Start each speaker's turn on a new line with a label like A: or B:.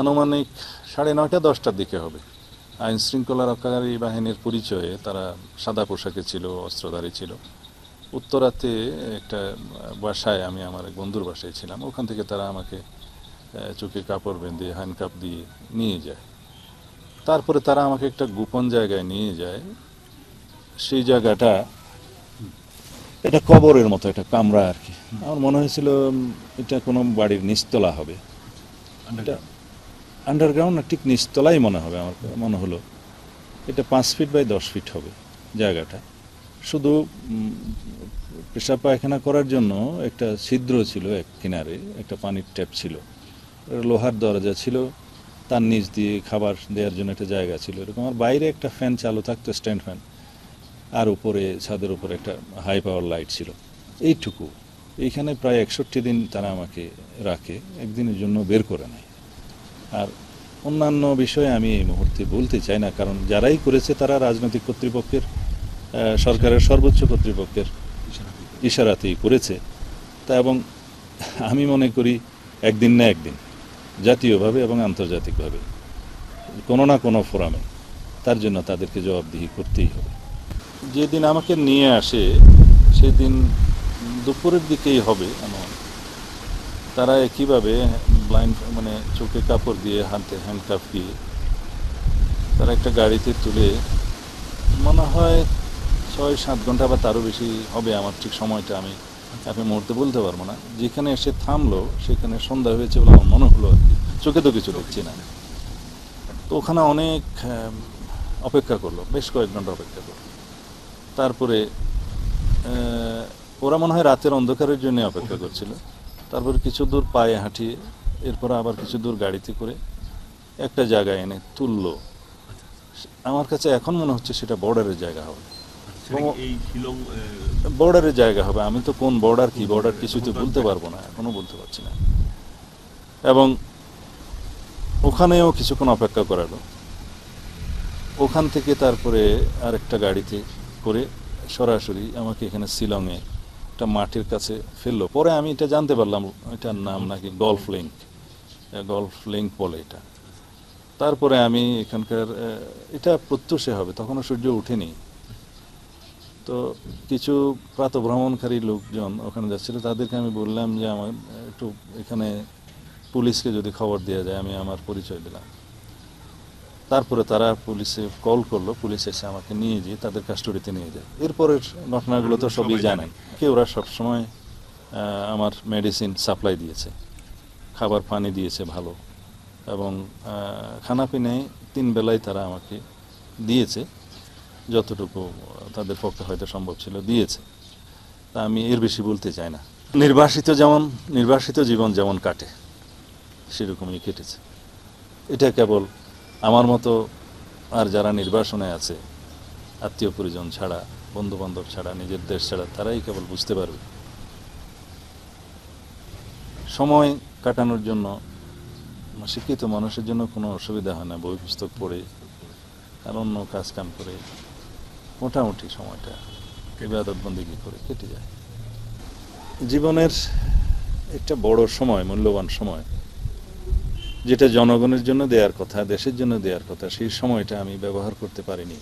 A: আনুমানিক সাড়ে নয়টা, দশটার দিকে হবে। আইন শৃঙ্খলা রক্ষাকারী বাহিনীর পরিচয়ে তারা সাদা পোশাকে ছিল, অস্ত্রধারী ছিল। উত্তরাতে একটা বাসায় আমি আমার এক বন্ধুর বাসায় ছিলাম। ওখান থেকে তারা আমাকে চোখে কাপড় বেঁধে হ্যান্ডকাপ দিয়ে নিয়ে যায়। তারপরে তারা আমাকে একটা গোপন জায়গায় নিয়ে যায়। সেই জায়গাটা, এটা কবরের মতো, একটা কামরা আর কি। আমার মনে হয়েছিল এটা কোনো বাড়ির নিচতলা হবে। এটা আন্ডারগ্রাউন্ড না ঠিক নিচতলাই মনে হবে আমার, মনে হলো। এটা পাঁচ ফিট বাই দশ ফিট হবে জায়গাটা। শুধু পেশাব পায়খানা করার জন্য একটা ছিদ্র ছিল এক কিনারে, একটা পানির ট্যাপ ছিল। লোহার দরজা ছিল, তার নিচ দিয়ে খাবার দেওয়ার জন্য একটা জায়গা ছিল। এরকম আর বাইরে একটা ফ্যান চালু থাকতো স্ট্যান্ড ফ্যান আর উপরে, ছাদের উপরে একটা হাই পাওয়ার লাইট ছিল। এইটুকু। এইখানে প্রায় একষট্টি দিন তারা আমাকে রাখে, একদিনের জন্য বের করে নেয়। আর অন্যান্য বিষয়ে আমি এই মুহূর্তে বলতে চাই না, কারণ যারাই করেছে তারা রাজনৈতিক কর্তৃপক্ষের সরকারের সর্বোচ্চ কর্তৃপক্ষের ইশারাতেই করেছে। তা এবং আমি মনে করি একদিন না একদিন, জাতীয়ভাবে এবং আন্তর্জাতিকভাবে, কোনো না কোনো ফোরামে তার জন্য তাদেরকে জবাবদিহি করতেই হবে। যেদিন আমাকে নিয়ে আসে, সেদিন দুপুরের দিকেই হবে আমার তারা একইভাবে ব্লাইন্ড মানে চোখে কাপড় দিয়ে হাতে হ্যান্ডকাপ দিয়ে, তারা একটা গাড়িতে তুলে, মনে হয় ছয়, সাত ঘণ্টা বা তারও বেশি হবে আমার ঠিক সময়টা, আমি আপনি মুহূর্তে বলতে পারব না। যেখানে এসে থামলো, সেখানে সন্ধ্যা হয়েছে বলে আমার মনে হলো আর কি। চোখে তো কিছু দেখছি না। তো ওখানে অনেক অপেক্ষা করল, বেশ কয়েক ঘণ্টা অপেক্ষা করল। তারপরে ওরা মনে হয় রাতের অন্ধকারের জন্য অপেক্ষা করছিল। তারপর কিছু দূর পায়ে হাঁটিয়ে এরপর আবার কিছু দূর গাড়িতে করে একটা জায়গায় এনে তুললো। আমার কাছে এখন মনে হচ্ছে সেটা বর্ডারের জায়গা হবে। বর্ডারের জায়গা হবে। আমি তো কোন বর্ডার কি বর্ডার কিছু তো বলতে পারব না এখনও বলতে পারছি না। এবং ওখানেও কিছুক্ষণ অপেক্ষা করালো। ওখান থেকে তারপরে আরেকটা গাড়িতে করে সরাসরি আমাকে এখানে শিলংয়ে একটা মাঠের কাছে ফেলল। পরে আমি এটা জানতে পারলাম এটার নাম নাকি গলফ লিঙ্ক। গলফ লিঙ্ক বলে এটা। তারপরে আমি এখানকার এটা প্রত্যুষে হবে তখনও সূর্য উঠেনি। তো কিছু প্রাতভ্রমণকারী লোকজন ওখানে যাচ্ছিল তাদেরকে আমি বললাম যে আমার একটু এখানে পুলিশকে যদি খবর দেওয়া যায় আমি আমার পরিচয় দিলাম। তারপরে তারা পুলিশে কল করল পুলিশ এসে আমাকে নিয়ে গিয়ে তাদের কাস্টডিতে নিয়ে যায়। এরপরের ঘটনাগুলো তো সবই জানেন। কে ওরা সবসময় আমার মেডিসিন সাপ্লাই দিয়েছে। খাবার পানি দিয়েছে ভালো। এবং খানা পিনায় তিন বেলায় তারা আমাকে দিয়েছে। যতটুকু তাদের পক্ষে হয়তো সম্ভব ছিল দিয়েছে। তা আমি এর বেশি বলতে চাই না। নির্বাসিত যেমন, নির্বাসিত জীবন যেমন কাটে, সেরকমই কেটেছে। এটা কেবল আমার মতো আর যারা নির্বাসনে আছে, আত্মীয় পরিজন ছাড়া বন্ধু বান্ধব ছাড়া, নিজের দেশ ছাড়া, তারাই কেবল বুঝতে পারবে। সময় কাটানোর জন্য শিক্ষিত মানুষের জন্য কোনো অসুবিধা হয় না, বই, পুস্তক পড়ে আর অন্য কাজ কাম করে মোটামুটি সময়টা ইবাদত বন্দিগি করে কেটে যায়। জীবনের একটা বড় সময়, মূল্যবান সময়, যেটা জনগণের জন্য দেওয়ার কথা, দেশের জন্য দেওয়ার কথা, সেই সময়টা আমি ব্যবহার করতে পারিনি।